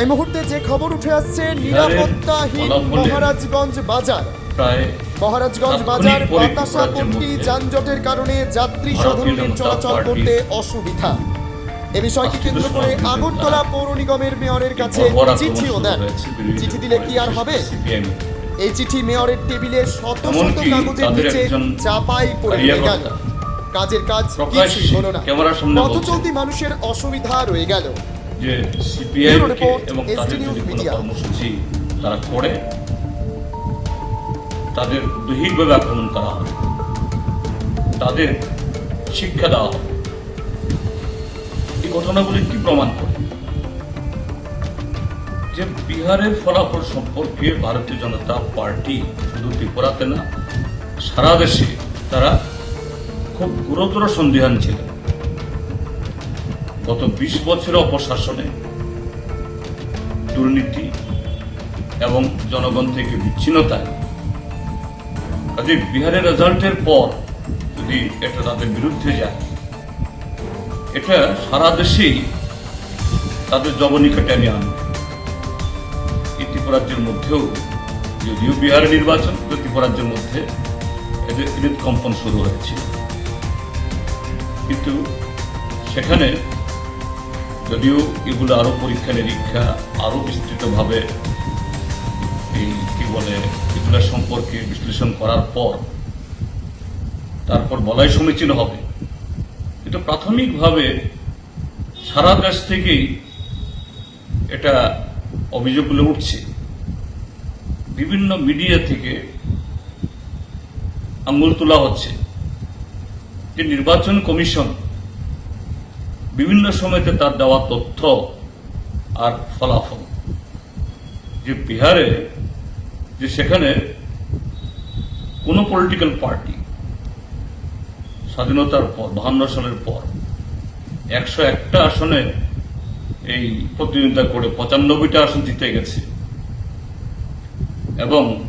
এই মুহূর্তে যে খবর উঠে আসছে নিরাপত্তাহীন মহারাজগঞ্জ বাজার। মহারাজগঞ্জ বাজার বাতাসা পট্টি যানজটের কারণে যাত্রী সাধারণের চলাচল করতে অসুবিধা। এ বিষয়কে কেন্দ্র করে আগরতলা পৌর নিগমের মেয়রের কাছে চিঠিও দেন। চিঠি দিলে কি আর হবে? এই চিঠি মেয়রের টেবিলে শত শত কাগজের নিচে চাপাই পড়ে গেল। কাজের কাজ কিছুই হলো না। পথ চলতি মানুষের অসুবিধা রয়ে গেল। যে সিপিআই এবং তাদের যদি কোনো। কর্মসূচি তারা করে তাদের দৈহিকভাবে আক্রমণ করা হবে। তাদের শিক্ষা দেওয়া হবে। এই ঘটনাগুলি কি প্রমাণ করে? যে বিহারের ফলাফল সম্পর্কে ভারতীয় জনতা পার্টি শুধু ত্রিপুরাতে না সারা দেশে তারা খুব গুরুতর সন্দেহান ছিলেন। গত বিশ বছরের অপশাসনে দুর্নীতি এবং জনগণ থেকে বিচ্ছিন্নতায় কাজে বিহারের রেজাল্টের পর যদি এটা তাদের বিরুদ্ধে যায়, এটা সারা দেশেই তাদের জবনিকা টেনে আনবে। এই ত্রিপুরাজ্যের মধ্যেও, যদিও বিহারের নির্বাচন কিন্তু ত্রিপুরাজ্যের মধ্যে এদের ঈদ কম্পন শুরু হয়েছিল। কিন্তু সেখানে যদিও এগুলো আরও পরীক্ষা নিরীক্ষা আরও বিস্তৃতভাবে এই কি বলে, এগুলো সম্পর্কে বিশ্লেষণ করার পর, তারপর বলাই সমীচীন হবে। কিন্তু প্রাথমিকভাবে সারা দেশ থেকেই এটা অভিযোগগুলো উঠছে। বিভিন্ন মিডিয়া থেকে আঙ্গুল তোলা হচ্ছে যে নির্বাচন কমিশন বিভিন্ন সময়তে তার দেওয়া তথ্য আর ফলাফল। যে বিহারে, যে সেখানে কোন পলিটিক্যাল পার্টি স্বাধীনতার পর, বাহান্ন সালের পর, একশো একটা আসনে এই প্রতিদ্বন্দ্বিতা করে পঁচানব্বইটা আসন জিতে গেছে। এবং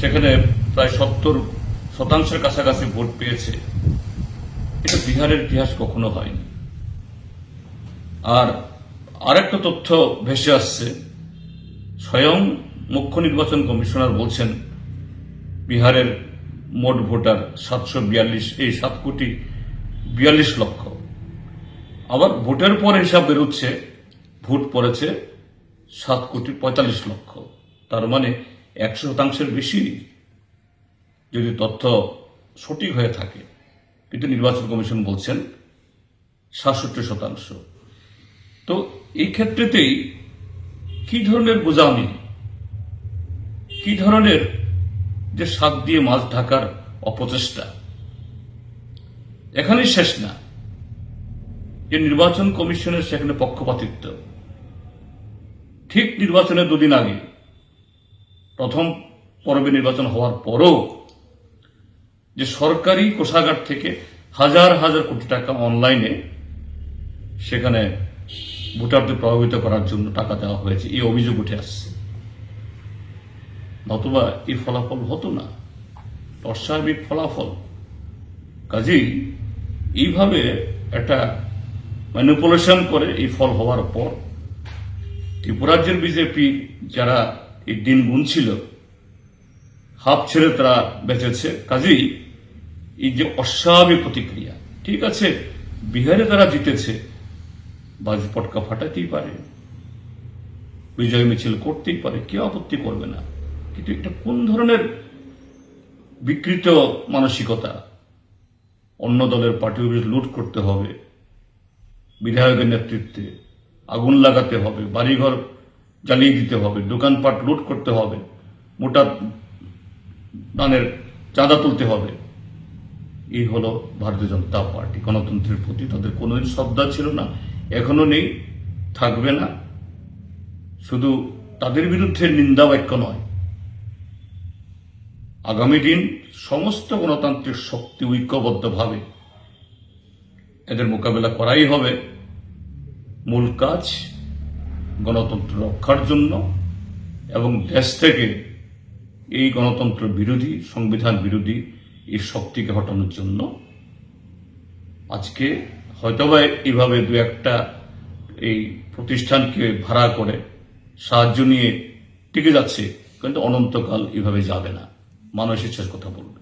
সেখানে প্রায় সত্তর শতাংশের কাছাকাছি ভোট পেয়েছে। এটা বিহারের ইতিহাস কখনো হয়নি। আর আরেকটা তথ্য ভেসে আসছে। স্বয়ং মুখ্য নির্বাচন কমিশনার বলছেন, বিহারের মোট ভোটার সাতশো বিয়াল্লিশ, এই সাত কোটি বিয়াল্লিশ লক্ষ। আবার ভোটের পর হিসাব বেরোচ্ছে, ভোট পড়েছে সাত কোটি পঁয়তাল্লিশ লক্ষ। তার মানে একশো শতাংশের বেশি যদি তথ্য সঠিক হয়ে থাকে কিন্তু নির্বাচন কমিশন বলছেন, সাতষট্টি শতাংশ। তো এই ক্ষেত্রেতেই কি ধরনের বোঝামি কি ধরনের যে শাক দিয়ে মাছ ঢাকার অপচেষ্টা? এখানেই শেষ না। যে নির্বাচন কমিশনের সেখানে পক্ষপাতিত্ব। ঠিক নির্বাচনের দুদিন আগে, প্রথম পর্বে নির্বাচন হওয়ার পরও যে সরকারি কোষাগার থেকে হাজার হাজার কোটি টাকা অনলাইনে সেখানে ভোটারদের প্রভাবিত করার জন্য টাকা দেওয়া হয়েছে। এই অভিযোগ উঠে আসছে। নতুবা এই ফলাফল হতো না। অস্বাভাবিক ফলাফল। কাজেই এইভাবে একটা ম্যানিপুলেশন করে এই ফল হওয়ার পর ত্রিপুরাজ্যের বিজেপি যারা এই দিন গুনছিল, হাফ ছেড়ে তারা বেঁচেছে। কাজেই এই যে অস্বাভাবিক প্রতিক্রিয়া, ঠিক আছে? বিহারে তারা জিতেছে। বাজ পটকা ফাটাতেই পারে। বিজয় মিছিল করতেই পারে কেউ আপত্তি করবে না? কিন্তু এটা কোন ধরনের বিকৃত মানসিকতা? অন্য দলের পার্টি অফিস লুট করতে হবে, বিধায়কের নেতৃত্বে আগুন লাগাতে হবে, বাড়িঘর জ্বালিয়ে দিতে হবে, দোকানপাট লুট করতে হবে, মোটা দানের চাঁদা তুলতে হবে। এই হলো ভারতীয় জনতা পার্টি। গণতন্ত্রের প্রতি তাদের কোনোদিন শ্রদ্ধা ছিল না। এখনও নেই, থাকবে না। শুধু তাদের বিরুদ্ধে নিন্দা বাক্য নয়। আগামী দিন সমস্ত গণতান্ত্রিক শক্তি ঐক্যবদ্ধভাবে এদের মোকাবেলা করাই হবে। মূল কাজ গণতন্ত্র রক্ষার জন্য এবং দেশ থেকে এই গণতন্ত্র বিরোধী, সংবিধান বিরোধী এই শক্তিকে হটানোর জন্য আজকে হয়তোবা এইভাবে দু একটা এই প্রতিষ্ঠানকে ভাড়া করে সাহায্য নিয়ে টিকে যাচ্ছে, কিন্তু অনন্তকাল এভাবে যাবে না। মানুষ ইচ্ছার কথা বলবে।